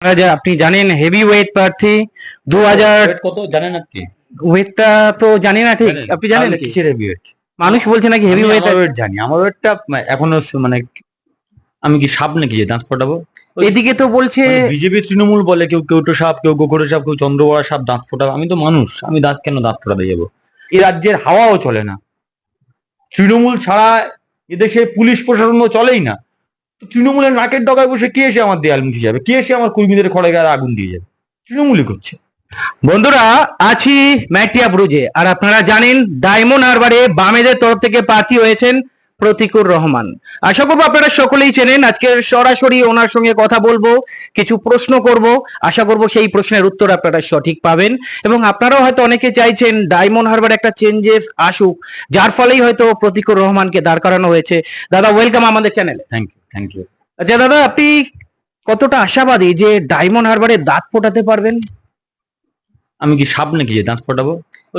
আপনারা আপনি জানেন হেভি ওয়েট প্রার্থী দু হাজার কত? জানেন আপনি ওয়েটটা তো জানি না ঠিক। আপনি জানেন? কিসের হেভি ওয়েট মানুষ বলছে নাকি হেভি ওয়েট ওয়েট জানি। আমার ওয়েটটা এখনও মানে আমি কি সাপ নাকি যে দাঁত ফোটাবো এদিকে তো বলছে বিজেপি তৃণমূল বলে কেউ কেউটো সাপ কেউ গোকরে সাপ কেউ চন্দ্রবড়া সাপ দাঁত ফোটাবো আমি তো মানুষ আমি দাঁত কেন দাঁত ফোটাতে যাব? এই রাজ্যের হাওয়াও চলে না। তৃণমূল ছাড়া এদেশে পুলিশ প্রশাসনও চলেই না। তো তৃণমূলের নাকের ডগায় বসে কে এসে আমার দেয়াল মুছে যাবে? কে এসে আমার কর্মীদের খড়ে গায়ে আগুন দিয়ে যাবে? তৃণমূলই করছে। বন্ধুরা, আছি ম্যাটিয়া ব্রুজে আর আপনারা জানেন, ডায়মন্ড হারবারে বামেদের তরফ থেকে প্রার্থী হয়েছেন প্রতিকুর রহমান। আশা করব আপনারা সকলেই চেনেন, আজকে সরাসরি ওনার সঙ্গে কথা বলব, কিছু প্রশ্ন করব। আশা করব সেই প্রশ্নের উত্তর আপনারা সঠিক পাবেন। এবং আপনারাও হয়তো অনেকে চাইছেন ডায়মন্ড হারবার একটা চেঞ্জেস আসুক, যার ফলেই হয়তো প্রতিকুর রহমানকে দাঁড় করানো হয়েছে। দাদা ওয়েলকাম আমাদের চ্যানেলে থ্যাংক ইউ থ্যাংক ইউ আচ্ছা দাদা আপনি কতটা আশাবাদী যে ডায়মন্ড হারবারে দাঁত ফোটাতে পারবেন? আমি কি সাপ নাকি যে দাঁত ফোটাবো?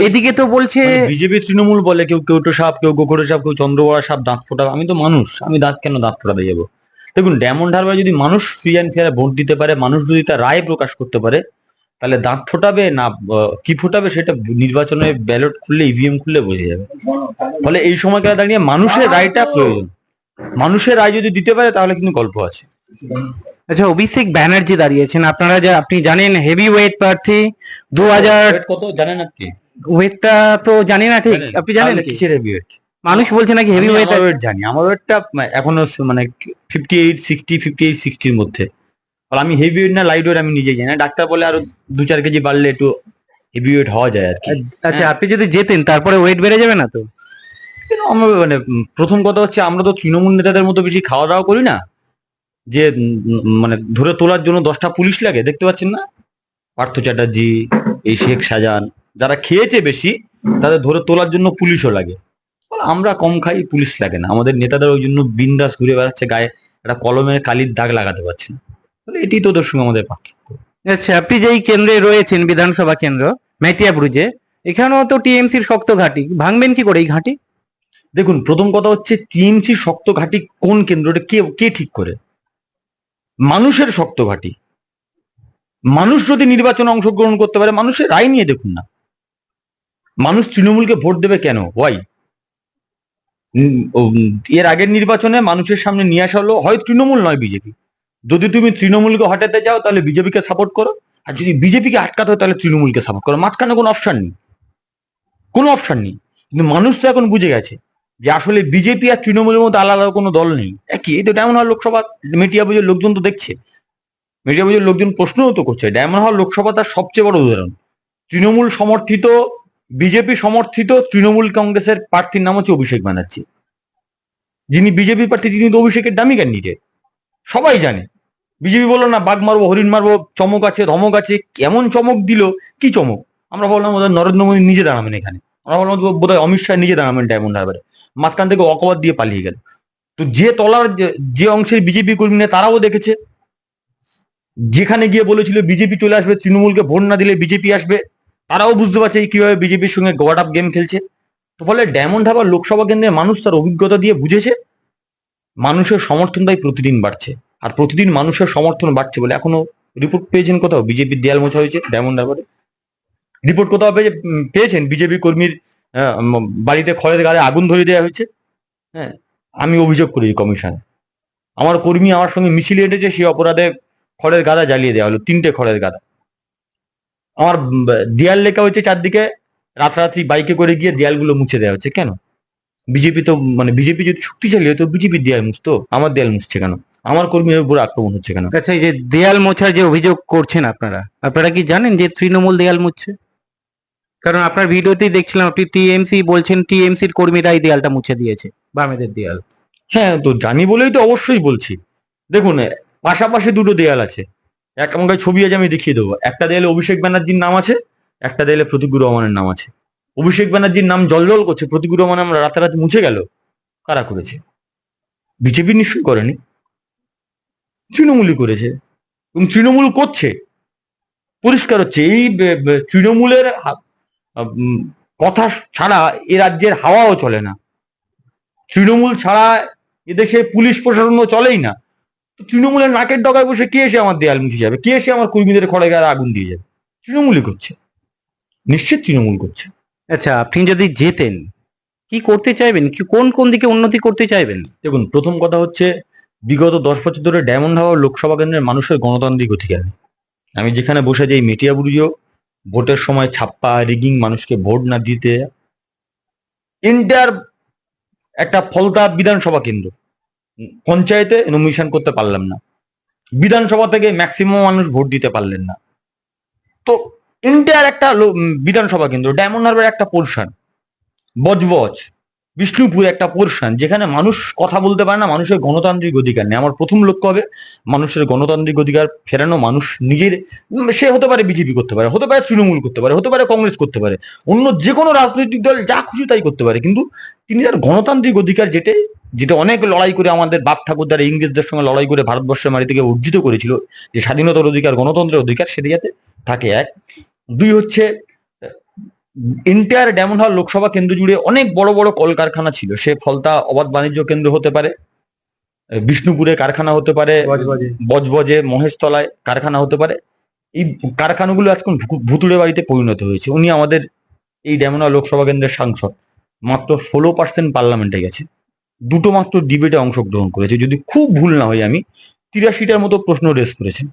এদিকে তো বলছে বিজেপি তৃণমূল বলে কেউ কেউটো সাপ কেউ গোকরে সাপ কেউ চন্দ্রবড়া সাপ দাঁত ফোটাবো। আমি তো মানুষ আমি দাঁত কেন দাঁত ফোটাতে যাব? দেখুন ডায়মন্ড হারবার যদি মানুষ ফ্রি অ্যান্ড ফেয়ার ভোট দিতে পারে মানুষ যদি তার রায় প্রকাশ করতে পারে তাহলে দাঁত ফোটাবে না কি ফোটাবে সেটা নির্বাচনে ব্যালট খুললে ইভিএম খুললে বোঝা যাবে। ফলে এই সময়কালে দাঁড়িয়ে মানুষের রায়টা প্রয়োজন। মানুষের রায় যদি দিতে পারে তাহলে কিন্তু গল্প আছে। আচ্ছা অভিষেক ব্যানার্জি দাঁড়িয়েছেন। আপনারা যা আপনি জানেন হেভি ওয়েট প্রার্থী দু হাজার কত? জানেন আপনি ওয়েটটা তো জানি না ঠিক। আপনি জানেন কি? কিসের হেভি ওয়েট মানুষ বলছে নাকি হেভি ওয়েট weight জানি। আমার ওয়েটটা এখনও স- মানে fifty eight sixty fifty eight সিক্সটির মধ্যে। আর আমি হেভি ওয়েট না লাইট ওয়েট আমি নিজেই জানি না। ডাক্তার বলে আরও দু চার কেজি বাড়লে একটু হেভি ওয়েট হওয়া যায় আর কি। আচ্ছা আপনি যদি যেতেন তারপরে ওয়েট বেড়ে যাবে না তো? আমরা মানে প্রথম কথা হচ্ছে আমরা তো তৃণমূল নেতাদের মতো বেশি খাওয়া দাওয়া করি না। যে মানে ধরে তোলার জন্য দশটা পুলিশ লাগে, দেখতে পাচ্ছেন না? পার্থ চ্যাটার্জি, এই শেখ শাহজাহান, যারা খেয়েছে বেশি, তাদের ধরে তোলার জন্য পুলিশও লাগে। আমরা কম খাই, পুলিশ লাগে না। আমাদের নেতাদের ওই জন্য বিন্দাস ঘুরে বেড়াচ্ছে, গায়ে একটা কলমের কালির দাগ লাগাতে পারছে না। এটি তো সঙ্গে আমাদের পার্থক্য। আচ্ছা আপনি যেই কেন্দ্রে রয়েছেন, বিধানসভা কেন্দ্র মেটিয়া ব্রুজে এখানেও তো টিএমসির শক্ত ঘাঁটি। ভাঙবেন কি করে এই ঘাঁটি? দেখুন, প্রথম কথা হচ্ছে টিএমসি শক্ত ঘাঁটি কোন কেন্দ্রটা, কে কে ঠিক করে? মানুষের শক্ত ঘাঁটি। মানুষ যদি নির্বাচনে অংশগ্রহণ করতে পারে, মানুষের রায় নিয়ে দেখুন না। মানুষ তৃণমূলকে ভোট দেবে কেন? ওয়াই এর আগের নির্বাচনে মানুষের সামনে নিয়ে আসা হলো, হয় তৃণমূল নয় বিজেপি। যদি তুমি তৃণমূলকে হটাতে যাও তাহলে বিজেপিকে সাপোর্ট করো। আর যদি বিজেপিকে আটকাতে হয়, তাহলে তৃণমূলকে সাপোর্ট করো। মাঝখানে কোনো অপশান নেই। কোনো অপশান নেই। কিন্তু মানুষ তো এখন বুঝে গেছে যে আসলে বিজেপি আর তৃণমূলের মধ্যে আলাদা কোনো দল নেই। একই এই তো ডায়মন্ড হল লোকসভা মেটিয়া বুঝের লোকজন তো দেখছে। মেটিয়া বুঝের লোকজন প্রশ্নও তো করছে। ডায়মন্ড হল লোকসভা তার সবচেয়ে বড় উদাহরণ। তৃণমূল সমর্থিত, বিজেপি সমর্থিত তৃণমূল কংগ্রেসের প্রার্থীর নাম হচ্ছে অভিষেক ব্যানার্জি। যিনি বিজেপি প্রার্থী, তিনি তো অভিষেকের দামি ক্যান্ডিডেট সবাই জানে। বিজেপি বলল, না, বাঘ মারবো, হরিণ মারবো, চমক আছে, ধমক আছে, কেমন চমক দিল, কি চমক? আমরা বললাম নরেন্দ্র মোদী নিজে দাঁড়াবেন এখানে। আমরা বললাম, বোধহয় অমিত শাহ নিজে দাঁড়াবেন ডায়মন্ড হারবারে। মাঝখান থেকে অকবাদ দিয়ে পালিয়ে গেল। তো যে তলার যে- অংশের বিজেপি কর্মী তারাও দেখেছে। যেখানে গিয়ে বলেছিল বিজেপি চলে আসবে, তৃণমূলকে ভোট না দিলে বিজেপি আসবে। তারাও বুঝতে পারছে কীভাবে বিজেপির সঙ্গে গোয়াট আপ গেম খেলছে। তো ফলে ডায়মন্ড হারবার লোকসভা কেন্দ্রে মানুষ তার অভিজ্ঞতা দিয়ে বুঝেছে, মানুষের সমর্থন তাই প্রতিদিন বাড়ছে। আর প্রতিদিন মানুষের সমর্থন বাড়ছে বলে এখনও রিপোর্ট পেয়েছেন কোথাও? বিজেপির দেয়াল মোছা হয়েছে ডায়মন্ড হারবারে রিপোর্ট কোথাও পেয়ে- পেয়েছেন বিজেপি কর্মীর বাড়িতে খড়ের গায়ে আগুন ধরে দেওয়া হয়েছে। হ্যাঁ আমি অভিযোগ করি কমিশনে। আমার কর্মী আমার সঙ্গে মিছিল হেঁটেছে সেই অপরাধে খড়ের গাদা জ্বালিয়ে দেওয়া হলো, তিনটে খড়ের গাদা। আমার দেয়াল লেখা হচ্ছে চারদিকে, রাতারাতি বাইকে করে গিয়ে দেয়ালগুলো মুছে দেওয়া হচ্ছে, কেন? বিজেপি তো মানে বিজেপি যদি শক্তিশালী হতো বিজেপির দেয়াল মুছতো? আমার দেয়াল মুছছে কেন? আমার কর্মীর উপর আক্রমণ হচ্ছে কেন? আচ্ছা এই যে দেয়াল মোছার যে অভিযোগ করছেন আপনারা আপনারা কি জানেন যে তৃণমূল দেয়াল মুছছে? কারণ আপনার ভিডিওতেই দেখছিলাম, আপনি টিএমসি বলছেন, টিএমসির কর্মীরাই দেয়ালটা মুছে দিয়েছে, বামেদের দেয়াল। হ্যাঁ তো জানি বলেই তো অবশ্যই বলছি। দেখুন পাশাপাশি দুটো দেয়াল আছে। এক আমাকে ছবি আছে আমি দেখিয়ে দেবো। একটা দেয়ালে অভিষেক ব্যানার্জির নাম আছে, একটা দেয়ালে প্রতিকুর রহমানের নাম আছে। অভিষেক ব্যানার্জির নাম জলজল করছে প্রতিকুর রহমান আমরা রাতারাতি মুছে গেল। কারা করেছে? বিজেপি নিশ্চয়ই করেনি। তৃণমূলই করেছে। এবং তৃণমূল করছে। পরিষ্কার হচ্ছে, এই তৃণমূলের কথা ছাড়া এ রাজ্যের হাওয়াও চলে না। তৃণমূল ছাড়া এদেশে পুলিশ প্রশাসনও চলেই না। তো তৃণমূলের নাকের ডগায় বসে কে এসে আমার দেয়াল মুছে যাবে? কে এসে আমার কর্মীদের খড়ে গায়ে আগুন দিয়ে যাবে? তৃণমূলই করছে। নিশ্চিত তৃণমূল করছে। আচ্ছা আপনি যদি জেতেন কি করতে চাইবেন? কি কোন কোন দিকে উন্নতি করতে চাইবেন? দেখুন প্রথম কথা হচ্ছে বিগত দশ বছর ধরে ডায়মন্ড হাওয়ার লোকসভা কেন্দ্রের মানুষের গণতান্ত্রিক অধিকার আমি যেখানে বসে যাই মেটিয়া বুড়িও ভোটের সময় ছাপ্পা, রিগিং মানুষকে ভোট না দিতে। ইন্টার একটা ফলতা বিধানসভা কেন্দ্র। পঞ্চায়েতে নমিনেশন করতে পারলাম না। বিধানসভা থেকে ম্যাক্সিমাম মানুষ ভোট দিতে পারলেন না। তো ইন্টার একটা বিধানসভা কেন্দ্র ডায়মন্ড হারবার একটা পোর্শন বজবজ। বিষ্ণুপুর একটা পোর্শন যেখানে মানুষ কথা বলতে পারে না, মানুষের গণতান্ত্রিক অধিকার নেই। আমার প্রথম লক্ষ্য হবে মানুষের গণতান্ত্রিক অধিকার ফেরানো, মানুষ নিজের, সে হতে পারে বিজেপি করতে পারে, হতে পারে তৃণমূল করতে পারে, হতে পারে কংগ্রেস করতে পারে। অন্য যে কোনো রাজনৈতিক দল যা খুশি তাই করতে পারে, কিন্তু তিনি তার গণতান্ত্রিক অধিকার যেটা যেটা অনেক লড়াই করে আমাদের বাপ ঠাকুরদার ইংরেজদের সঙ্গে লড়াই করে ভারতবর্ষের মাটি থেকে অর্জিত করেছিল, যে স্বাধীনতার অধিকার, গণতন্ত্রের অধিকার, সেটা যাতে থাকে। এক। দুই হচ্ছে ইন্টার ডায়মন্ড হাওয়ার লোকসভা কেন্দ্র জুড়ে অনেক বড় বড় কলকারখানা ছিল। সে ফলতা অবাধ বাণিজ্য কেন্দ্র হতে পারে বিষ্ণুপুরে কারখানা হতে পারে বজবজে। মহেশতলায় কারখানা হতে পারে। এই কারখানাগুলো আজকে ভু- ভুতুড়ে বাড়িতে পরিণত হয়েছে। উনি আমাদের এই ড্যামনা লোকসভা কেন্দ্রের সাংসদ। মাত্র ষোলো পার্সেন্ট পার্লামেন্টে গেছে। দুটো মাত্র ডিবেটে অংশগ্রহণ করেছে। যদি খুব ভুল না হয় আমি তিরাশিটার মতো প্রশ্ন রেস করেছেন।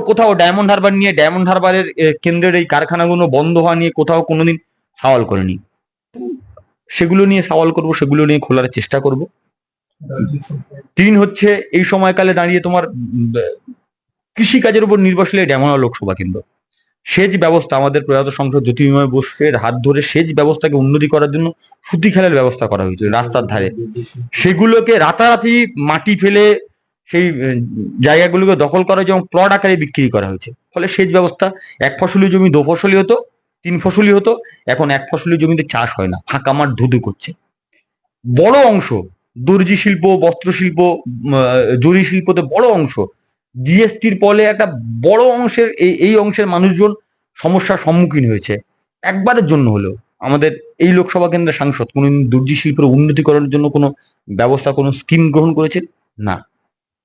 কোথাও ডায়মন্ড হারবার নিয়ে ডায়মন্ড হারবারের কেন্দ্রের এই কারখানাগুলো বন্ধ হওয়া নিয়ে কোথাও কোনোদিন সওয়াল করেনি। সেগুলো নিয়ে সওয়াল করব সেগুলো নিয়ে খোলার চেষ্টা করব। তিন হচ্ছে এই সময়কালে দাঁড়িয়ে তোমার উম, কৃষি কাজের উপর নির্ভরশীল ড্যামনা লোকসভা কেন্দ্র। সেচ ব্যবস্থা আমাদের প্রয়াত সংসদ জ্যোতির্ময় বসুর হাত ধরে সেচ ব্যবস্থাকে উন্নতি করার জন্য সুতি খেলার ব্যবস্থা করা হয়েছিল রাস্তার ধারে। সেগুলোকে রাতারাতি মাটি ফেলে সেই জায়গাগুলোকে দখল করা হয়েছে এবং প্লট আকারে বিক্রি করা হয়েছে। ফলে সেচ ব্যবস্থা এক ফসলি জমি দু ফসলি হতো তিন ফসলি হতো এখন এক ফসলি জমিতে চাষ হয় না ফাঁকা মাঠ ধুধু করছে। বড় অংশ দর্জি শিল্প বস্ত্র শিল্প উম, জরি শিল্পতে বড় অংশ জিএসটির ফলে একটা বড় অংশের এই এই অংশের মানুষজন সমস্যার সম্মুখীন হয়েছে। একবারের জন্য হলেও আমাদের এই লোকসভা কেন্দ্রের সাংসদ কোনোদিন দর্জি শিল্পের উন্নতিকরণের জন্য কোনো ব্যবস্থা কোনো স্কিম গ্রহণ করেছে না।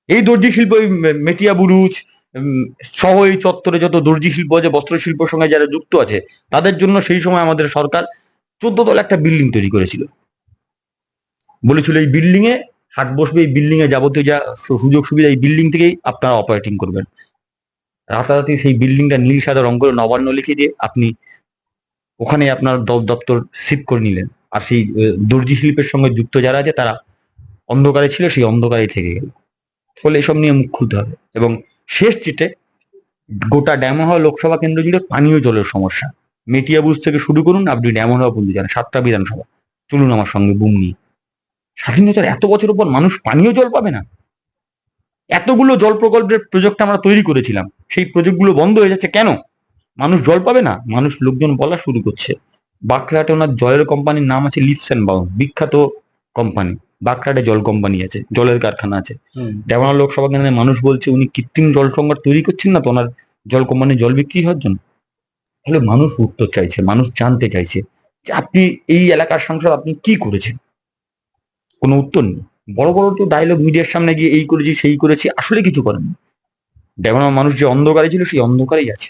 এই দর্জি শিল্প এই মেটিয়া বুরুজ সহ এই চত্বরে যত দর্জি শিল্প আছে বস্ত্র শিল্পের সঙ্গে যারা যুক্ত আছে, তাদের জন্য সেই সময় আমাদের সরকার চোদ্দ তলা একটা বিল্ডিং তৈরি করেছিল। বলেছিল এই বিল্ডিং এ হাট বসবে, এই বিল্ডিং এ যাবতীয় যা সুযোগ সুবিধা এই বিল্ডিং থেকেই আপনারা অপারেটিং করবেন। রাতারাতি সেই বিল্ডিংটা নীল, সাদা রং করে নবান্ন লিখে দিয়ে আপনি ওখানে আপনার দপ্তর শিফট করে নিলেন। আর সেই দর্জি শিল্পের সঙ্গে যুক্ত যারা আছে, তারা অন্ধকারে ছিল, সেই অন্ধকারেই থেকে গেল। ফলে এসব নিয়ে মুখ খুলতে হবে। এবং শেষ চিটে গোটা ড্যামোহা লোকসভা কেন্দ্র জুড়ে পানীয় জলের সমস্যা। মেটিয়াবুজ থেকে শুরু করুন, আপনি ড্যামোহা পর্যন্ত যান, সাতটা বিধানসভা। চলুন আমার সঙ্গে, বুম নিয়ে। স্বাধীনতার এত বছর পর মানুষ পানীয় জল পাবে না? এতগুলো জল প্রকল্পের প্রজেক্ট আমরা তৈরি করেছিলাম। সেই প্রজেক্টগুলো বন্ধ হয়ে যাচ্ছে কেন? মানুষ জল পাবে না? মানুষ লোকজন বলা শুরু করছে। বাঁকড়াটে ওনার জলের কোম্পানির নাম আছে লিপস অ্যান্ড বিখ্যাত কোম্পানি বাঁকড়াটে জল কোম্পানি আছে জলের কারখানা আছে। দেওয়ানা লোকসভা কেন্দ্রে মানুষ বলছে উনি কৃত্রিম জল সংকট তৈরি করছেন না তো? ওনার জল কোম্পানি জল বিক্রি হওয়ার জন্য? তাহলে মানুষ উত্তর চাইছে মানুষ জানতে চাইছে যে আপনি এই এলাকার সাংসদ আপনি কি করেছেন? কোনো উত্তর নেই। বড় বড় তো ডায়লগ মিডিয়ার সামনে গিয়ে এই করেছি সেই করেছি আসলে কিছু করেননি। দেওয়ানা মানুষ যে অন্ধকারে ছিল সেই অন্ধকারেই আছে।